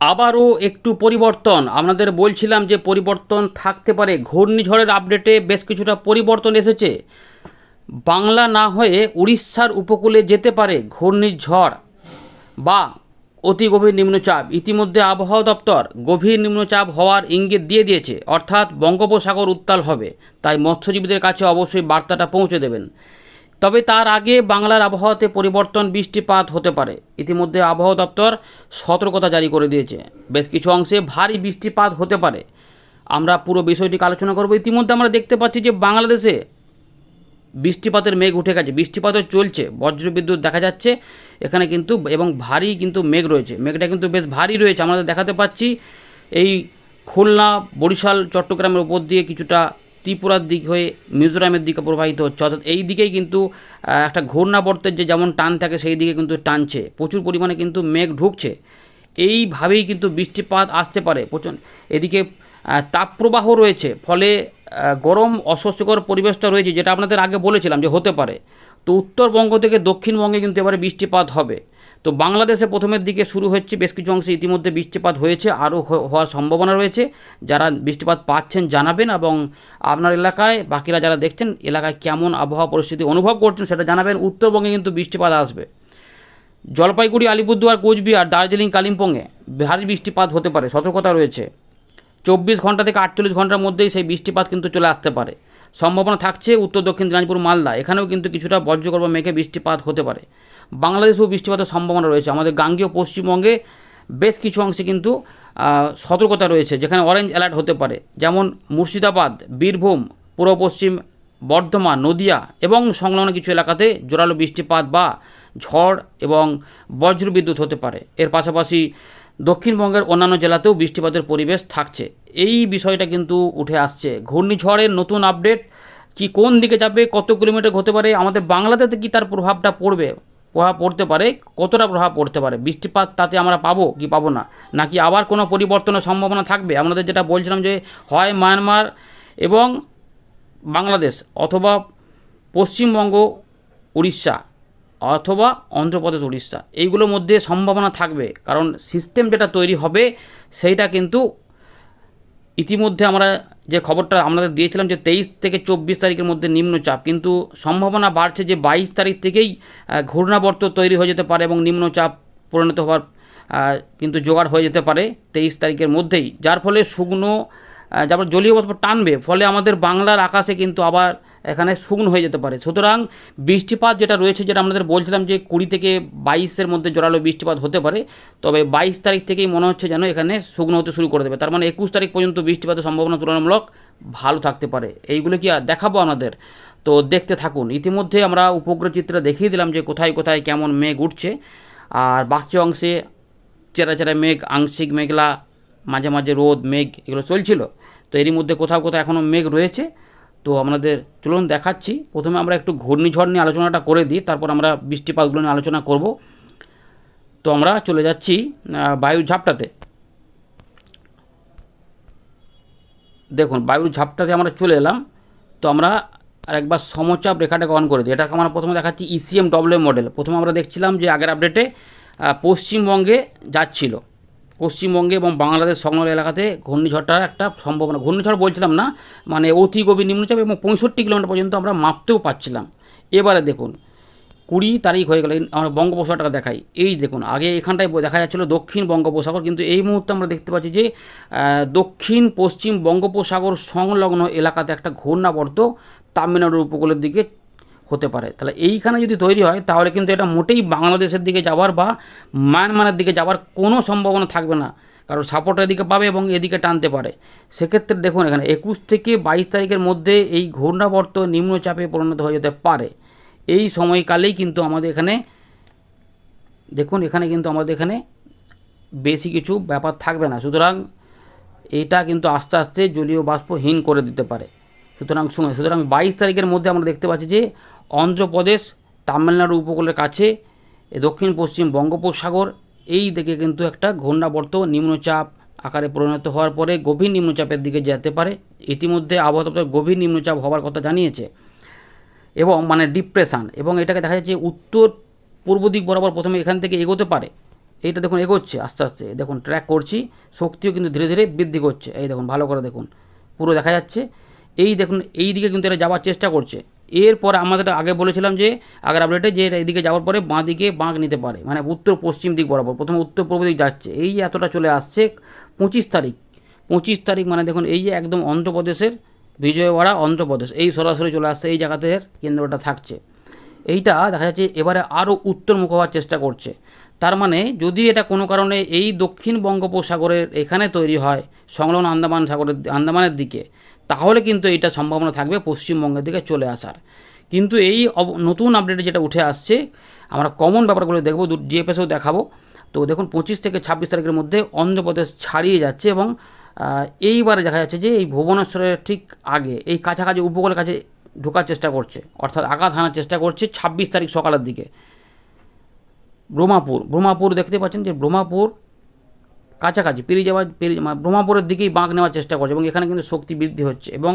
আবারও একটু পরিবর্তন। আপনাদের বলছিলাম যে পরিবর্তন থাকতে পারে। ঘূর্ণিঝড়ের আপডেটে বেশ কিছুটা পরিবর্তন এসেছে। বাংলা না হয়ে উড়িষ্যার উপকূলে যেতে পারে ঘূর্ণিঝড় বা অতি গভীর নিম্নচাপ। ইতিমধ্যে আবহাওয়া দপ্তর গভীর নিম্নচাপ হওয়ার ইঙ্গিত দিয়ে দিয়েছে। অর্থাৎ বঙ্গোপসাগর উত্তাল হবে। তাই মৎস্যজীবীদের কাছে অবশ্যই বার্তাটা পৌঁছে দেবেন। তবে তার আগে বাংলার আবহাওয়াতে পরিবর্তন বৃষ্টিপাত হতে পারে। ইতিমধ্যে আবহাওয়া দপ্তর সতর্কতা জারি করে দিয়েছে। বেশ কিছু অংশে ভারী বৃষ্টিপাত হতে পারে। আমরা পুরো বিষয়টিকে আলোচনা করব। ইতিমধ্যে আমরা দেখতে পাচ্ছি যে বাংলাদেশে বৃষ্টিপাতের মেঘ উঠে গেছে। বৃষ্টিপাতও চলছে। বজ্রবিদ্যুৎ দেখা যাচ্ছে। এখানে কিন্তু এবং ভারী কিন্তু মেঘ রয়েছে। মেঘটা কিন্তু বেশ ভারী রয়েছে। আমরা দেখাতে পাচ্ছি এই খুলনা, বরিশাল, চট্টগ্রামের উপর দিয়ে কিছুটা ত্রিপুরার দিক হয়ে মিজোরামের দিকে প্রবাহিত হচ্ছে। অর্থাৎ এই দিকেই কিন্তু একটা ঘূর্ণাবর্তের যে যেমন টান থাকে, সেই দিকে কিন্তু টানছে। প্রচুর পরিমাণে কিন্তু মেঘ ঢুকছে। এইভাবেই কিন্তু বৃষ্টিপাত আসতে পারে। প্রচণ্ড এদিকে তাপপ্রবাহ রয়েছে। ফলে গরম অস্বস্তিকর পরিবেশটা রয়েছে, যেটা আপনাদের আগে বলেছিলাম যে হতে পারে। তো উত্তরবঙ্গ থেকে দক্ষিণবঙ্গে কিন্তু এবারে বৃষ্টিপাত হবে। তো বাংলাদেশে প্রথমের দিকে শুরু হচ্ছে বেশ কিছু অংশে ইতিমধ্যে বৃষ্টিপাত হয়েছে, আরও হওয়ার সম্ভাবনা রয়েছে। যারা বৃষ্টিপাত পাচ্ছেন জানাবেন এবং আপনার এলাকায়, বাকিরা যারা দেখছেন, এলাকায় কেমন আবহাওয়া পরিস্থিতি অনুভব করছেন সেটা জানাবেন। উত্তরবঙ্গে কিন্তু বৃষ্টিপাত আসবে। জলপাইগুড়ি, আলিপুরদুয়ার, কোচবিহার, দার্জিলিং, কালিম্পংয়ে ভারী বৃষ্টিপাত হতে পারে। সতর্কতা রয়েছে। চব্বিশ ঘণ্টা থেকে আটচল্লিশ ঘণ্টার মধ্যেই সেই বৃষ্টিপাত কিন্তু চলে আসতে পারে। সম্ভাবনা থাকছে উত্তর দক্ষিণ দিনাজপুর, মালদা। এখানেও কিন্তু কিছুটা বজ্রগর্ভ মেঘে বৃষ্টিপাত হতে পারে। বাংলাদেশেও বৃষ্টিপাতের সম্ভাবনা রয়েছে। আমাদের গাঙ্গীয় পশ্চিমবঙ্গে বেশ কিছু অংশে কিন্তু সতর্কতা রয়েছে, যেখানে অরেঞ্জ অ্যালার্ট হতে পারে। যেমন মুর্শিদাবাদ, বীরভূম, পূর্ব পশ্চিম বর্ধমান, নদিয়া এবং সংলগ্ন কিছু এলাকাতে জোরালো বৃষ্টিপাত বা ঝড় এবং বজ্রবিদ্যুৎ হতে পারে। এর পাশাপাশি দক্ষিণবঙ্গের অন্যান্য জেলাতেও বৃষ্টিপাতের পরিবেশ থাকছে। এই বিষয়টা কিন্তু উঠে আসছে। ঘূর্ণিঝড়ের নতুন আপডেট কি কোন দিকে যাবে, কত কিলোমিটার হতে পারে, আমাদের বাংলাদেশে কি তার প্রভাবটা পড়বে, প্রভাব পড়তে পারে, কতটা প্রভাব পড়তে পারে, বৃষ্টিপাত তাতে আমরা পাবো কি পাবো না, নাকি আবার কোনো পরিবর্তনের সম্ভাবনা থাকবে? আমাদের যেটা বলছিলাম যে হয় মায়ানমার এবং বাংলাদেশ অথবা পশ্চিমবঙ্গ, উড়িষ্যা। অথবা অন্ধ্রপ্রদেশ উড়িষ্যা। এইগুলোর মধ্যে সম্ভাবনা থাকবে কারণ সিস্টেম যেটা তৈরি হবে সেইটা কিন্তু ইতিমধ্যে আমরা যে খবরটা আমাদের দিয়েছিলাম যে তেইশ থেকে চব্বিশ তারিখের মধ্যে নিম্নচাপ কিন্তু সম্ভাবনা বাড়ছে যে বাইশ তারিখ থেকেই ঘূর্ণাবর্ত তৈরি হয়ে যেতে পারে এবং নিম্নচাপ পরিণত হওয়ার কিন্তু জোগাড় হয়ে যেতে পারে তেইশ তারিখের মধ্যেই। যার ফলে শুকনো আহ, যারপর জলীয় টানবে ফলে আমাদের বাংলার আকাশে কিন্তু আবার এখানে শুকনো হয়ে যেতে পারে। সুতরাং বৃষ্টিপাত যেটা রয়েছে, যেটা আমাদের বলছিলাম যে কুড়ি থেকে বাইশের মধ্যে জোরালো বৃষ্টিপাত হতে পারে, তবে বাইশ তারিখ থেকেই মনে হচ্ছে যেন এখানে শুকনো হতে শুরু করে দেবে। তার মানে একুশ তারিখ পর্যন্ত বৃষ্টিপাতের সম্ভাবনা তুলনামূলক ভালো থাকতে পারে। এইগুলো কি আর দেখাবো আমাদের? তো দেখতে থাকুন। ইতিমধ্যে আমরা উপগ্রহ চিত্র দেখিয়ে দিলাম যে কোথায় কোথায় কেমন মেঘ উঠছে, আর বাকি অংশে চেরা চেরা মেঘ, আংশিক মেঘলা, মাঝে মাঝে রোদ, মেঘ, এগুলো চলছিল। তো এরই মধ্যে কোথাও কোথাও এখনও মেঘ রয়েছে। তো আমাদের চলুন দেখাচ্ছি। প্রথমে আমরা একটু ঘূর্ণিঝড় নিয়ে আলোচনাটা করে দিই, তারপর আমরা বৃষ্টিপাতগুলো নিয়ে আলোচনা করব। তো আমরা চলে যাচ্ছি বায়ুর ঝাপটাতে। দেখুন, বায়ুর ঝাপটাতে আমরা চলে এলাম। তো আমরা আরেকবার সমচাপ রেখাটাকে অন করে দিই। এটাকে আমরা প্রথমে দেখাচ্ছি ইসিএম ডব্লিউ মডেল প্রথমে আমরা দেখছিলাম যে আগের আপডেটে পশ্চিমবঙ্গে যাচ্ছিল। পশ্চিমবঙ্গে এবং বাংলাদেশ সংলগ্ন এলাকাতে ঘূর্ণিঝড়টার একটা সম্ভাবনা, ঘূর্ণিঝড় বলছিলাম না মানে অতি গভীর নিম্নচাপ এবং পঁয়ষট্টি কিলোমিটার পর্যন্ত আমরা মাপতেও পাচ্ছিলাম এবারে দেখুন, কুড়ি তারিখ হয়ে গেল, আমরা বঙ্গোপসাগরটাকে দেখাই। এই দেখুন, আগে এখানটায় দেখা যাচ্ছিল দক্ষিণ বঙ্গোপসাগর, কিন্তু এই মুহূর্তে আমরা দেখতে পাচ্ছি যে দক্ষিণ পশ্চিম বঙ্গোপসাগর সংলগ্ন এলাকাতে একটা ঘূর্ণাবর্ত তামিলনাড়ুর উপকূলের দিকে হতে পারে। তাহলে এইখানে যদি তৈরি হয়, তাহলে কিন্তু এটা মোটেই বাংলাদেশের দিকে যাওয়ার বা মায়ানমারের দিকে যাওয়ার কোনো সম্ভাবনা থাকবে না। কারণ সাপোর্টের দিকে পাবে এবং এদিকে টানতে পারে। সেক্ষেত্রে দেখুন এখানে, একুশ থেকে বাইশ তারিখের মধ্যে এই ঘূর্ণাবর্ত নিম্নচাপে পরিণত হয়ে যেতে পারে। এই সময়কালেই কিন্তু আমাদের এখানে, দেখুন এখানে কিন্তু আমাদের এখানে বেশি কিছু ব্যাপার থাকবে না। সুতরাং এটা কিন্তু আস্তে আস্তে জলীয় বাষ্পহীন করে দিতে পারে। সুতরাং সময়, সুতরাং বাইশ তারিখের মধ্যে আমরা দেখতে পাচ্ছি যে অন্ধ্রপ্রদেশ, তামিলনাড়ু উপকূলের কাছে দক্ষিণ পশ্চিম বঙ্গোপসাগর, এই দিকে কিন্তু একটা ঘূর্ণাবর্ত নিম্নচাপ আকারে পরিণত হওয়ার পরে গভীর নিম্নচাপের দিকে যেতে পারে। ইতিমধ্যে আবহাওয়া দপ্তর গভীর নিম্নচাপ হওয়ার কথা জানিয়েছে এবং মানে ডিপ্রেশন এবং এটাকে দেখা যাচ্ছে উত্তর পূর্ব দিক বরাবর প্রথমে এখান থেকে এগোতে পারে। এইটা দেখুন এগোচ্ছে আস্তে আস্তে। দেখুন ট্র্যাক করছি, শক্তিও কিন্তু ধীরে ধীরে বৃদ্ধি করছে। এই দেখুন ভালো করে দেখুন, পুরো দেখা যাচ্ছে। এই দেখুন, এই দিকে কিন্তু এটা যাওয়ার চেষ্টা করছে। এরপর আমাদের আগে বলেছিলাম যে, আগের আপডেটে যে এদিকে যাওয়ার পরে বাঁ দিকে বাঁক নিতে পারে। মানে উত্তর পশ্চিম দিক বরাবর। প্রথমে উত্তর পূর্ব দিক যাচ্ছে। এই এতটা চলে আসছে, পঁচিশ তারিখ। পঁচিশ তারিখ মানে দেখুন, এই যে একদম অন্ধ্রপ্রদেশের বিজয়ওয়াড়া, অন্ধ্রপ্রদেশ। এই সরাসরি চলে আসছে, এই জায়গাতে কেন্দ্রটা থাকছে। এইটা দেখা যাচ্ছে এবারে আরও উত্তরমুখ হওয়ার চেষ্টা করছে। তার মানে যদি এটা কোনো কারণে এই দক্ষিণ বঙ্গোপসাগরের এখানে তৈরি হয়, সংলগ্ন আন্দামান সাগরের, আন্দামানের দিকে তাহলে কিন্তু এটা সম্ভাবনা থাকবে পশ্চিমবঙ্গের দিকে চলে আসার। কিন্তু এই নতুন আপডেটে যেটা উঠে আসছে, আমরা কমন ব্যাপারগুলো দেখব, দু জিএফএসও দেখাবো। তো দেখুন, পঁচিশ থেকে ছাব্বিশ তারিখের মধ্যে অন্ধ্রপ্রদেশ ছাড়িয়ে যাচ্ছে এবং এইবারে দেখা যাচ্ছে যে এই ভুবনেশ্বরের ঠিক আগে, এই কাছাকাছি উপকূলের কাছে ঢোকার চেষ্টা করছে, অর্থাৎ আঘাত হানার চেষ্টা করছে ছাব্বিশ তারিখ সকালের দিকে। ব্রহ্মাপুর ব্রহ্মাপুর দেখতে পাচ্ছেন যে ব্রহ্মাপুর কাছাকাছি, পেরিয়ে যাওয়ার, পেরিয়ে মানে ব্রহ্মাপুরের দিকেই বাঁক নেওয়ার চেষ্টা করছে এবং এখানে কিন্তু শক্তি বৃদ্ধি হচ্ছে এবং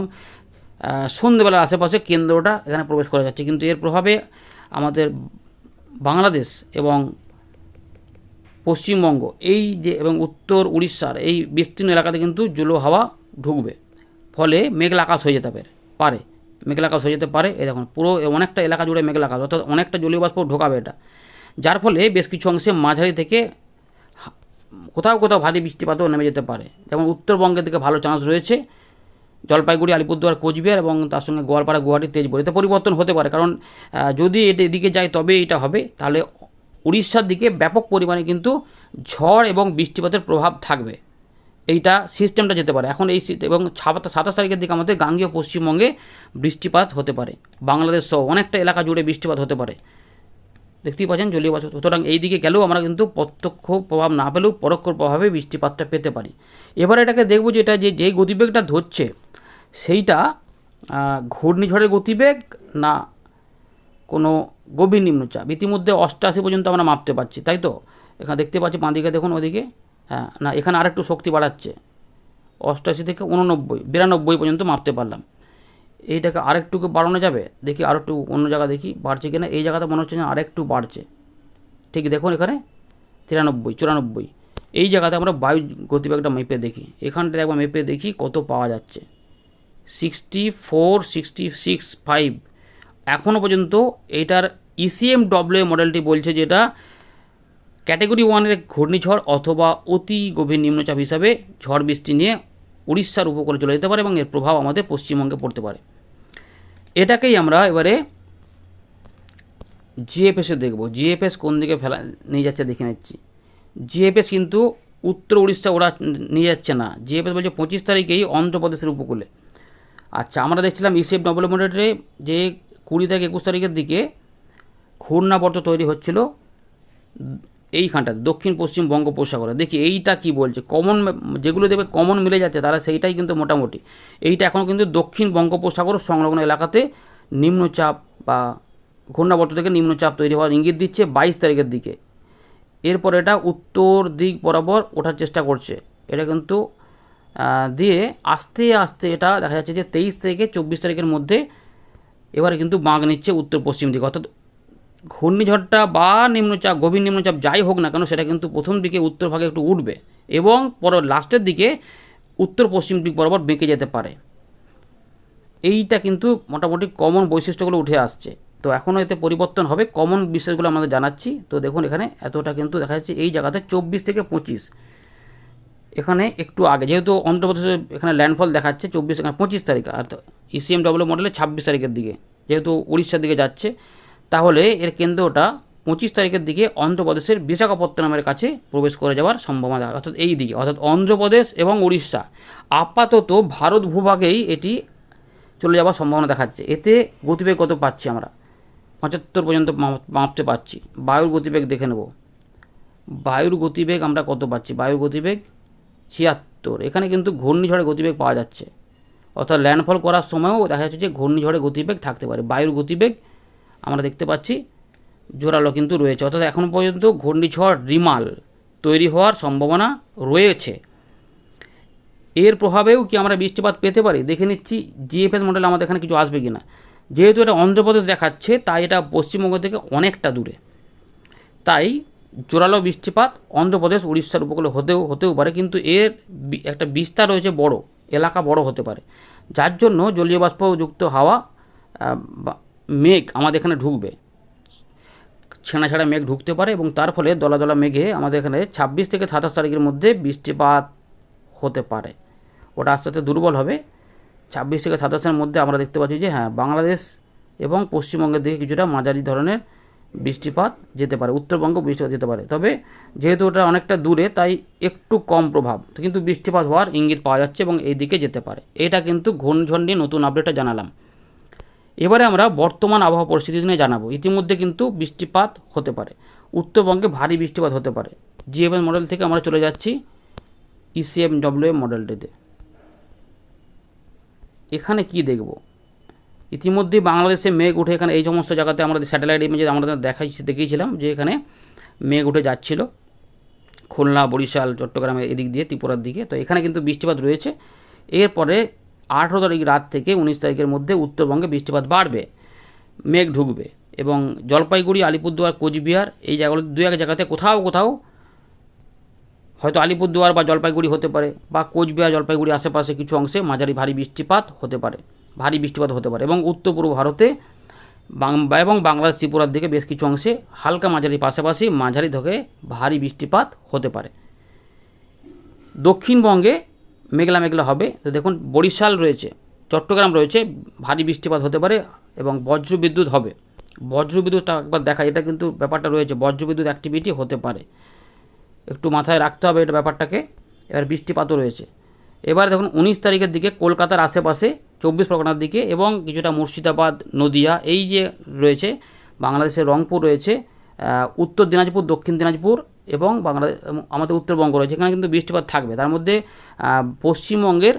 সন্ধ্যেবেলার আশেপাশে কেন্দ্রটা এখানে প্রবেশ করা যাচ্ছে। কিন্তু এর প্রভাবে আমাদের বাংলাদেশ এবং পশ্চিমবঙ্গ, এই যে, এবং উত্তর উড়িষ্যার এই বিস্তীর্ণ এলাকাতে কিন্তু জলো হাওয়া ঢুকবে। ফলে মেঘলা আকাশ হয়ে যেতে পারে পারে। মেঘলা আকাশ হয়ে যেতে পারে, এই দেখুন, পুরো অনেকটা এলাকা জুড়ে মেঘলা আকাশ, অর্থাৎ অনেকটা জলীয় বাষ্প ঢোকাবে এটা। যার ফলে বেশ কিছু অংশে মাঝারি থেকে কোথাও কোথাও ভারী বৃষ্টিপাতও নেমে যেতে পারে। যেমন উত্তরবঙ্গের দিকে ভালো চান্স রয়েছে। জলপাইগুড়ি, আলিপুরদুয়ার, কোচবিহার এবং তার সঙ্গে গোয়ালপাড়া, গুয়াহাটি, তেজপুর। এতে পরিবর্তন হতে পারে। কারণ যদি এটা এদিকে যায়, তবে এটা হবে। তাহলে উড়িষ্যার দিকে ব্যাপক পরিমাণে কিন্তু ঝড় এবং বৃষ্টিপাতের প্রভাব থাকবে। এইটা সিস্টেমটা যেতে পারে। এখন এই এবং সাতাশ তারিখের দিকে আমাদের গাঙ্গীয় পশ্চিমবঙ্গে বৃষ্টিপাত হতে পারে। বাংলাদেশ সহ অনেকটা এলাকা জুড়ে বৃষ্টিপাত হতে পারে। দেখতেই পাচ্ছেন, জলীয় বাষ্প। সুতরাং এই দিকে গেলেও আমরা কিন্তু প্রত্যক্ষ প্রভাব না পেলেও পরোক্ষ প্রভাবে বৃষ্টিপাতটা পেতে পারি। এবার এটাকে দেখব যে এটা যে যেই গতিবেগটা ধরছে, সেইটা ঘূর্ণিঝড়ের গতিবেগ না কোনো গভীর নিম্নচাপ। ইতিমধ্যে অষ্টআশি পর্যন্ত আমরা মাপতে পারছি, তাই তো? এখানে দেখতে পাচ্ছি বাঁদিকে দেখুন, ওদিকে। হ্যাঁ না, এখানে আরেকটু শক্তি বাড়াচ্ছে। অষ্টআশি থেকে উননব্বই বিরানব্বই পর্যন্ত মাপতে পারলাম। এইটাকে আরেকটুকু বাড়ানো যাবে, দেখি আরেকটু অন্য জায়গা দেখি বাড়ছে কিনা, এই জায়গাতে মনে হচ্ছে যে আরেকটু বাড়ছে। ঠিক দেখুন এখানে, তিরানব্বই, চুরানব্বই। এই জায়গাতে আমরা বায়ু গতিবেগটা মেপে দেখি এখানটায় একবার মেপে দেখি কত পাওয়া যাচ্ছে। Sixty four sixty six five এখনও পর্যন্ত এটার E ইসিএম ডব্লিউ মডেলটি বলছে যেটা ক্যাটেগরি ওয়ানের ঘূর্ণিঝড় অথবা অতি গভীর নিম্নচাপ হিসাবে ঝড় বৃষ্টি নিয়ে উড়িষ্যার উপকূলে চলে যেতে পারে এবং এর প্রভাব আমাদের পশ্চিমবঙ্গে পড়তে পারে। এটাকেই আমরা এবারে জিএফএসে দেখব। জিএফএস কোন দিকে ফেলা নিয়ে যাচ্ছে দেখে নিচ্ছি। জিএফএস কিন্তু উত্তর উড়িষ্যা ওরা নিয়ে যাচ্ছে না। জিএফএস বলছে পঁচিশ তারিখেই অন্ধ্রপ্রদেশের উপকূলে। আচ্ছা আমরা দেখছিলাম ইসেফ ডেভেলপমেন্টে যে কুড়ি থেকে একুশ তারিখের দিকে ঘূর্ণাবর্ত তৈরি হচ্ছিল। এইখানটাতে, দক্ষিণ, পশ্চিম বঙ্গোপসাগরে। দেখি এইটা কি বলছে? কমন যেগুলো দেখবে কমন মিলে যাচ্ছে, তারা সেইটাই কিন্তু মোটামুটি। এইটা এখন কিন্তু দক্ষিণ বঙ্গোপসাগর সংলগ্ন এলাকাতে নিম্নচাপ বা ঘূর্ণাবর্ত থেকে নিম্নচাপ তৈরি হওয়ার ইঙ্গিত দিচ্ছে বাইশ তারিখের দিকে। এরপর এটা উত্তর দিক বরাবর ওঠার চেষ্টা করছে। এটা কিন্তু দিয়ে আস্তে আস্তে এটা দেখা যাচ্ছে যে তেইশ থেকে চব্বিশ তারিখের মধ্যে এবারে কিন্তু বাঁক নিচ্ছে উত্তর পশ্চিম দিকে। অর্থাৎ ঘূর্ণিঝড়টা বা নিম্নচাপ, গভীর নিম্নচাপ যাই হোক না কেন, সেটা কিন্তু প্রথম দিকে উত্তর ভাগে একটু উঠবে এবং পর লাস্টের দিকে উত্তর পশ্চিম দিক বরাবর বেঁকে যেতে পারে। এইটা কিন্তু মোটামুটি কমন বৈশিষ্ট্যগুলো উঠে আসছে। তো এখনও এতে পরিবর্তন হবে কমন বিষয়গুলো আমাদের জানাচ্ছি। তো দেখুন, এখানে এতটা কিন্তু দেখা যাচ্ছে এই জায়গাতে চব্বিশ থেকে পঁচিশ। এখানে একটু আগে, যেহেতু অন্ধ্রপ্রদেশে এখানে ল্যান্ডফল দেখাচ্ছে চব্বিশ এখানে পঁচিশ তারিখ, আর E ইসিএম ডব্লিউ মডেলে ছাব্বিশ তারিখের দিকে, যেহেতু উড়িষ্যার দিকে যাচ্ছে। তাহলে এর কেন্দ্রটা পঁচিশ তারিখের দিকে অন্ধ্রপ্রদেশের বিশাখাপত্তনমের কাছে প্রবেশ করে যাওয়ার সম্ভাবনা অর্থাৎ এই দিকে, অর্থাৎ অন্ধ্রপ্রদেশ এবং উড়িষ্যা। আপাতত ভারত ভূভাগেই এটি চলে যাওয়ার সম্ভাবনা দেখাচ্ছে। এতে গতিবেগ কত পাচ্ছি আমরা? পঁচাত্তর পর্যন্ত মাপতে পারছি। বায়ুর গতিবেগ দেখে নেব। বায়ুর গতিবেগ আমরা কত পাচ্ছি? বায়ুর গতিবেগ ছিয়াত্তর। এখানে কিন্তু ঘূর্ণিঝড়ের গতিবেগ পাওয়া যাচ্ছে। অর্থাৎ ল্যান্ডফল করার সময়ও দেখা যাচ্ছে যে ঘূর্ণিঝড়ের গতিবেগ থাকতে পারে। বায়ুর গতিবেগ আমরা দেখতে পাচ্ছি, জোরালো কিন্তু রয়েছে। অর্থাৎ এখনও পর্যন্ত ঘূর্ণিঝড় রিমাল তৈরি হওয়ার সম্ভাবনা রয়েছে। এর প্রভাবেও কি আমরা বৃষ্টিপাত পেতে পারি? দেখে নিচ্ছি, জিএফএস মডেল আমাদের এখানে কিছু আসবে কি না যেহেতু এটা অন্ধ্রপ্রদেশ দেখাচ্ছে, তাই এটা পশ্চিমবঙ্গ থেকে অনেকটা দূরে। তাই জোরালো বৃষ্টিপাত অন্ধ্রপ্রদেশ, উড়িষ্যার উপকূলে হতেও হতেও পারে, কিন্তু এর একটা বিস্তার রয়েছে বড়, এলাকা বড় হতে পারে। যার জন্য জলীয় বাষ্পযুক্ত হাওয়া মেঘ আমাদের এখানে ঢুকবে। ছেঁড়া ছেঁড়া মেঘ ঢুকতে পারে এবং তার ফলে দলা দলা মেঘে আমাদের এখানে ছাব্বিশ থেকে সাতাশ তারিখের মধ্যে বৃষ্টিপাত হতে পারে। ওটা আস্তে আস্তে দুর্বল হবে। ছাব্বিশ থেকে সাতাশের মধ্যে আমরা দেখতে পাচ্ছি যে হ্যাঁ বাংলাদেশ এবং পশ্চিমবঙ্গের দিকে কিছুটা মাঝারি ধরনের বৃষ্টিপাত যেতে পারে, উত্তরবঙ্গ বৃষ্টিপাত যেতে পারে। তবে যেহেতু ওটা অনেকটা দূরে, তাই একটু কম প্রভাব। কিন্তু বৃষ্টিপাত হওয়ার ইঙ্গিত পাওয়া যাচ্ছে এবং এই দিকে যেতে পারে। এটা কিন্তু ঘূর্ণিঝড় নিয়ে নতুন আপডেটটা জানালাম। এবারে আমরা বর্তমান আবহাওয়া পরিস্থিতি নিয়ে জানাব। ইতিমধ্যে কিন্তু বৃষ্টিপাত হতে পারে। উত্তরবঙ্গে ভারী বৃষ্টিপাত হতে পারে। জিএমএস মডেল থেকে আমরা চলে যাচ্ছি ইসিএম ডব্লিউ মডেলটিতে এখানে কি দেখব? ইতিমধ্যেই বাংলাদেশে মেঘ উঠে এখানে এই সমস্ত জায়গাতে আমরা স্যাটেলাইট ইমেজে আমরা দেখাই দেখিয়েছিলাম যে এখানে মেঘ উঠে যাচ্ছিল। খুলনা, বরিশাল, চট্টগ্রামের এদিক দিয়ে, ত্রিপুরার দিকে। তো এখানে কিন্তু বৃষ্টিপাত রয়েছে। এরপরে আঠেরো তারিখ রাত থেকে উনিশ তারিখের মধ্যে উত্তরবঙ্গে বৃষ্টিপাত বাড়বে, মেঘ ঢুকবে এবং জলপাইগুড়ি, আলিপুরদুয়ার, কোচবিহার এই জায়গাগুলো দু এক জায়গাতে কোথাও কোথাও হয়তো আলিপুরদুয়ার বা জলপাইগুড়ি হতে পারে বা কোচবিহার, জলপাইগুড়ি আশেপাশে কিছু অংশে মাঝারি ভারী বৃষ্টিপাত হতে পারে, ভারী বৃষ্টিপাত হতে পারে এবং উত্তর পূর্ব ভারতে এবং বাংলাদেশ ত্রিপুরার দিকে বেশ কিছু অংশে হালকা মাঝারি পাশাপাশি মাঝারি থেকে ভারী বৃষ্টিপাত হতে পারে। দক্ষিণবঙ্গে মেঘলা মেঘলা হবে। তো দেখুন, বরিশাল রয়েছে, চট্টগ্রাম রয়েছে, ভারী বৃষ্টিপাত হতে পারে এবং বজ্রবিদ্যুৎ হবে। বজ্রবিদ্যুৎটা একবার দেখা, এটা কিন্তু ব্যাপারটা রয়েছে বজ্রবিদ্যুৎ অ্যাক্টিভিটি হতে পারে। একটু মাথায় রাখতে হবে এটা ব্যাপারটাকে। এবার বৃষ্টিপাতও রয়েছে। এবার দেখুন, উনিশ তারিখের দিকে কলকাতার আশেপাশে, চব্বিশ পরগনার দিকে এবং কিছুটা মুর্শিদাবাদ, নদিয়া, এই যে রয়েছে, বাংলাদেশের রংপুর রয়েছে উত্তর দিনাজপুর, দক্ষিণ দিনাজপুর এবং বাংলাদেশ আমাদের উত্তরবঙ্গ রয়েছে। এখানে কিন্তু বৃষ্টিপাত থাকবে। তার মধ্যে পশ্চিমবঙ্গের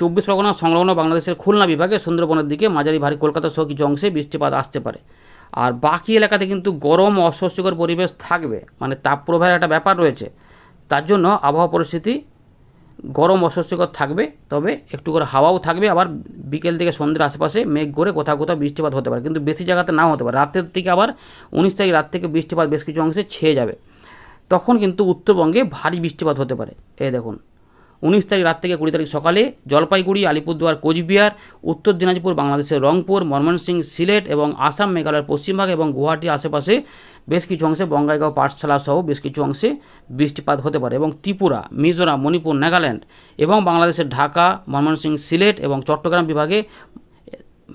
চব্বিশ পরগনা সংলগ্ন বাংলাদেশের খুলনা বিভাগে সুন্দরবনের দিকে মাঝারি ভারী কলকাতা সহ কিছু অংশে বৃষ্টিপাত আসতে পারে। আর বাকি এলাকাতে কিন্তু গরম অস্বস্তিকর পরিবেশ থাকবে। মানে তাপপ্রবাহের একটা ব্যাপার রয়েছে। তার জন্য আবহাওয়া পরিস্থিতি গরম অস্বস্তিকর থাকবে। তবে একটু করে হাওয়াও থাকবে। আবার বিকেল থেকে সন্ধ্যের আশেপাশে মেঘ করে কোথাও কোথাও বৃষ্টিপাত হতে পারে। কিন্তু বেশি জায়গাতে নাও হতে পারে। রাতের থেকে আবার উনিশ তারিখ রাত থেকে বৃষ্টিপাত বেশ কিছু অংশে ছেয়ে যাবে। তখন কিন্তু উত্তরবঙ্গে ভারী বৃষ্টিপাত হতে পারে। এই দেখুন, উনিশ তারিখ রাত থেকে কুড়ি তারিখ সকালে জলপাইগুড়ি, আলিপুরদুয়ার, কোচবিহার, উত্তর দিনাজপুর, বাংলাদেশের রংপুর, ময়মনসিংহ, সিলেট এবং আসাম, মেঘালয়ের পশ্চিমভাগ এবং গুয়াহাটির আশেপাশে বেশ কিছু অংশে বঙ্গাইগাঁও পাঠশালা সহ বেশ কিছু অংশে বৃষ্টিপাত হতে পারে এবং ত্রিপুরা, মিজোরাম, মণিপুর, নাগাল্যান্ড এবং বাংলাদেশের ঢাকা, ময়মনসিংহ, সিলেট এবং চট্টগ্রাম বিভাগে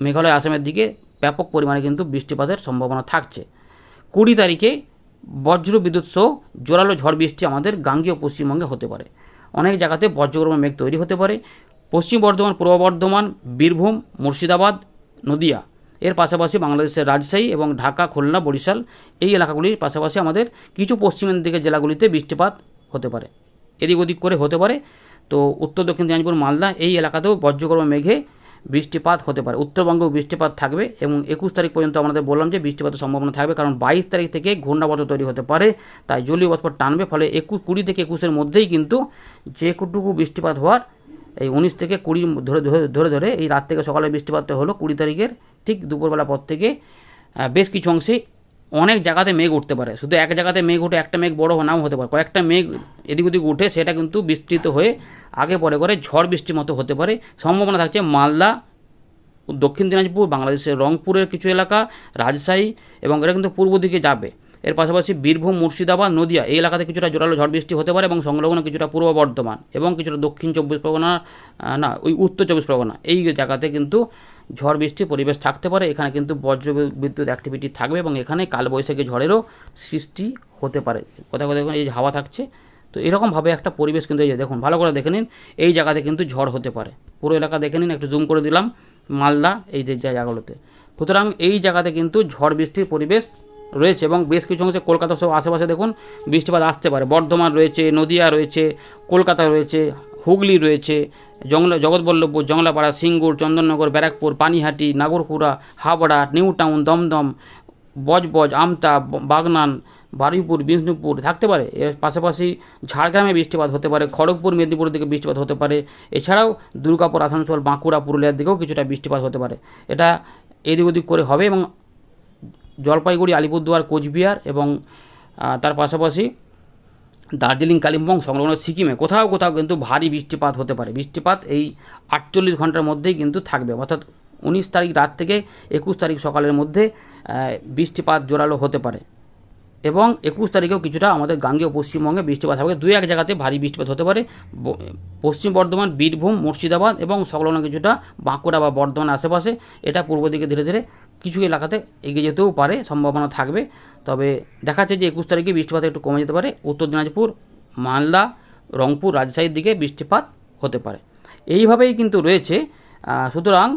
মেঘালয়, আসামের দিকে ব্যাপক পরিমাণে কিন্তু বৃষ্টিপাতের সম্ভাবনা থাকছে। কুড়ি তারিখে বজ্র বিদ্যুৎ সহ জোরালো ঝড় বৃষ্টি আমাদের গাঙ্গীয় পশ্চিমবঙ্গে হতে পারে। অনেক জায়গাতে বজ্রগর্ভ মেঘ তৈরি হতে পারে। পশ্চিম বর্ধমান, পূর্ব বর্ধমান, বীরভূম, মুর্শিদাবাদ, নদিয়া। এর পাশাপাশি বাংলাদেশের রাজশাহী এবং ঢাকা, খুলনা, বরিশাল এই এলাকাগুলির পাশাপাশি আমাদের কিছু পশ্চিমের দিকে জেলাগুলিতে বৃষ্টিপাত হতে পারে। এদিক ওদিক করে হতে পারে। তো উত্তর দক্ষিণ দিনাজপুর, মালদা এই এলাকাতেও বজ্রগর্ভ মেঘে বৃষ্টিপাত হতে পারে। উত্তরবঙ্গেও বৃষ্টিপাত থাকবে এবং একুশ তারিখ পর্যন্ত আমাদের বললাম যে বৃষ্টিপাতের সম্ভাবনা থাকবে, কারণ বাইশ তারিখ থেকে ঘূর্ণাবর্ত তৈরি হতে পারে, তাই জলীয় বাষ্প টানবে। ফলে একুশ, কুড়ি থেকে একুশের মধ্যেই কিন্তু যেটুকু বৃষ্টিপাত হওয়ার, এই উনিশ থেকে কুড়ি ধরে ধরে ধরে ধরে এই রাত থেকে সকালে বৃষ্টিপাতটা হলো কুড়ি তারিখের ঠিক দুপুরবেলা পর থেকে বেশ কিছু অংশে অনেক জায়গাতে মেঘ উঠতে পারে। শুধু এক জায়গাতে মেঘ উঠে একটা মেঘ বড় নাও হতে পারে। কয়েকটা মেঘ এদিক ওদিক উঠে সেটা কিন্তু বিস্তৃত হয়ে আগে পরে করে ঝড় বৃষ্টির মতো হতে পারে। সম্ভাবনা থাকছে মালদা, দক্ষিণ দিনাজপুর, বাংলাদেশের রংপুরের কিছু এলাকা, রাজশাহী এবং এটা কিন্তু পূর্ব দিকে যাবে। এর পাশাপাশি বীরভূম, মুর্শিদাবাদ, নদিয়া এই এলাকাতে কিছুটা জোরালো ঝড় বৃষ্টি হতে পারে এবং সংলগ্ন কিছুটা পূর্ব বর্ধমান এবং কিছুটা দক্ষিণ চব্বিশ পরগনা না, ওই উত্তর চব্বিশ পরগনা এই জায়গাতে কিন্তু ঝড় বৃষ্টির পরিবেশ থাকতে পারে, এখানে কিন্তু বজ্র বিদ্যুৎ অ্যাক্টিভিটি থাকবে এবং এখানে কালবৈশাখী ঝড়েরও সৃষ্টি হতে পারে। কোথাও কোথাও এই যে হাওয়া থাকছে, তো এরকমভাবে একটা পরিবেশ কিন্তু এই যে দেখুন, ভালো করে দেখে নিন, এই জায়গাতে কিন্তু ঝড় হতে পারে। পুরো এলাকা দেখে নিন, একটু জুম করে দিলাম, মালদা, এই যে জায়গাগুলোতে। সুতরাং এই জায়গাতে কিন্তু ঝড় বৃষ্টির পরিবেশ রয়েছে এবং বেশ কিছু অংশে কলকাতা সব আশেপাশে দেখুন বৃষ্টিপাত আসতে পারে। বর্ধমান রয়েছে, নদিয়া রয়েছে, কলকাতা রয়েছে হুগলি রয়েছে, জংলা, জগৎবল্লভপুর, জংলাপাড়া, সিঙ্গুর, চন্দননগর, ব্যারাকপুর, পানিহাটি নাগরপুরা হাবড়া নিউ টাউন দমদম, বজবজ, আমতা বাগনান, বারুইপুর, বিষ্ণুপুর থাকতে পারে। এর পাশাপাশি ঝাড়গ্রামে বৃষ্টিপাত হতে পারে, খড়গপুর, মেদিনীপুরের দিকে বৃষ্টিপাত হতে পারে। এছাড়াও দুর্গাপুর, আসানসোল, বাঁকুড়া, পুরুলিয়ার দিকেও কিছুটা বৃষ্টিপাত হতে পারে। এটা এদিক ওদিক করে হবে এবং জলপাইগুড়ি, আলিপুরদুয়ার, কোচবিহার এবং তার পাশাপাশি দার্জিলিং, কালিম্পং সংলগ্ন সিকিমে কোথাও কোথাও কিন্তু ভারী বৃষ্টিপাত হতে পারে। বৃষ্টিপাত এই আটচল্লিশ ঘণ্টার মধ্যেই কিন্তু থাকবে। অর্থাৎ উনিশ তারিখ রাত থেকে একুশ তারিখ সকালের মধ্যে বৃষ্টিপাত জোরালো হতে পারে। এবং একুশ তারিখেও কিছুটা আমাদের গাঙ্গেয় পশ্চিমবঙ্গে বৃষ্টিপাত হবে দুই এক জায়গাতে ভারী বৃষ্টিপাত হতে পারে। পশ্চিম বর্ধমান, বীরভূম, মুর্শিদাবাদ এবং সংলগ্ন কিছুটা বাঁকুড়া বা বর্ধমান আশেপাশে। এটা পূর্ব দিকে ধীরে ধীরে কিছু এলাকাতে এগিয়ে যেতেও পারে, সম্ভাবনা থাকবে। তবে দেখা যাচ্ছে যে একুশ তারিখে বৃষ্টিপাত একটু কমে যেতে পারে। উত্তর দিনাজপুর, মালদা, রংপুর, রাজশাহীর দিকে বৃষ্টিপাত হতে পারে। এইভাবেই কিন্তু রয়েছে সুতরাং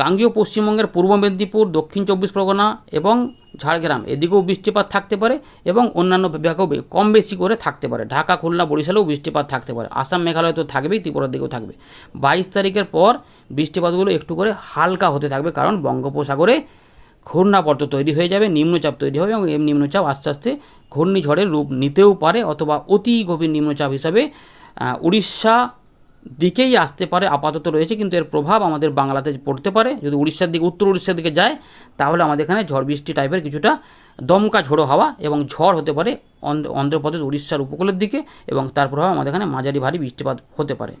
গাঙ্গেয় পশ্চিমবঙ্গের পূর্ব মেদিনীপুর, দক্ষিণ চব্বিশ পরগনা এবং ঝাড়গ্রাম এদিকেও বৃষ্টিপাত থাকতে পারে এবং অন্যান্য বিভাগেও কম বেশি করে থাকতে পারে। ঢাকা, খুলনা, বরিশালেও বৃষ্টিপাত থাকতে পারে। আসাম, মেঘালয় তো থাকবেই, ত্রিপুরার দিকেও থাকবে। বাইশ তারিখের পর বৃষ্টিপাতগুলো একটু করে হালকা হতে থাকবে কারণ বঙ্গোপসাগরে ঘূর্ণাবর্ত তৈরি হয়ে যাবে, নিম্নচাপ তৈরি হবে এবং এই নিম্নচাপ আস্তে আস্তে ঘূর্ণিঝড়ের রূপ নিতেও পারে অথবা অতি গভীর নিম্নচাপ হিসাবে উড়িষ্যা দিকেই আসতে পারে, আপাতত রয়েছে কিন্তু এর প্রভাব আমাদের বাংলাতে পড়তে পারে। যদি উড়িষ্যার দিকে, উত্তর উড়িষ্যার দিকে যায়, তাহলে আমাদের এখানে ঝড় বৃষ্টি টাইপের কিছুটা দমকা ঝোড়ো হাওয়া এবং ঝড় হতে পারে অন্ধ্র- অন্ধ্রপ্রদেশ, উড়িষ্যার উপকূলের দিকে এবং তার প্রভাব আমাদের এখানে মাঝারি ভারী বৃষ্টিপাত হতে পারে।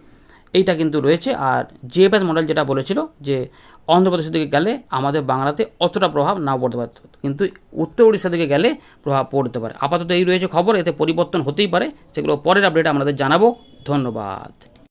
এইটা কিন্তু রয়েছে। আর জিএফএস মডেল যেটা বলেছিল যে অন্ধ্রপ্রদেশের দিকে গেলে আমাদের বাংলাতে অতটা প্রভাব নাও পড়তে পারত কিন্তু উত্তর উড়িষ্যা দিকে গেলে প্রভাব পড়তে পারে। আপাতত এই রয়েছে খবর, এতে পরিবর্তন হতেই পারে। সেগুলো পরের আপডেট আমাদের জানাব। ধন্যবাদ।